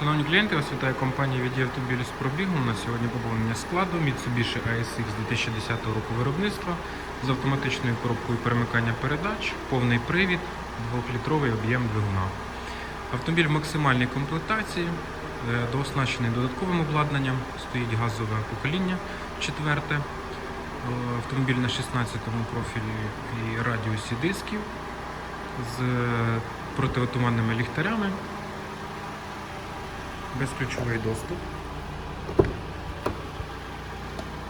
Шановні клієнти, вас вітає компанія «Віді автомобілі з пробігом. На сьогодні поповнення складу Mitsubishi ASX 2010 року виробництва з автоматичною коробкою перемикання передач, повний привід, 2-літровий об'єм двигуна. Автомобіль в максимальній комплектації, е, дооснащений додатковим обладнанням, стоїть газове покоління четверте. Е, Автомобіль на 16-му профілі і радіусі дисків з е, противотуманними ліхтарями безключовий доступ.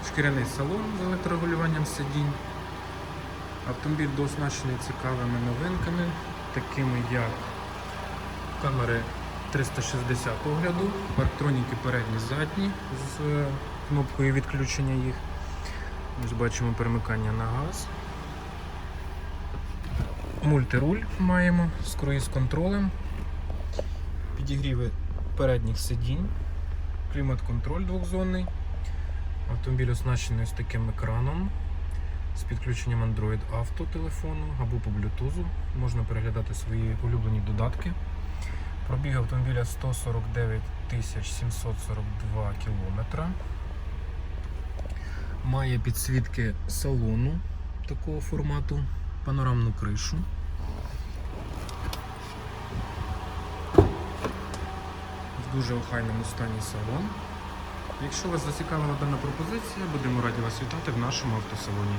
Шкіряний салон з електрорегулюванням сидінь. Автомобіль дооснащений цікавими новинками, такими як камери 360 огляду, парктроніки передні задні з е, кнопкою відключення їх. Ось бачимо перемикання на газ. Мультируль маємо з круїз-контролем. Підігріви передніх сидінь, клімат-контроль двохзонний. Автомобіль оснащений ось таким екраном з підключенням Android Auto телефону або по Bluetooth. Можна переглядати свої улюблені додатки. Пробіг автомобіля 149 742 км. Має підсвітки салону такого формату, панорамну кришу. Дуже охайному стані салон. Якщо вас зацікавила дана пропозиція, будемо раді вас вітати в нашому автосалоні.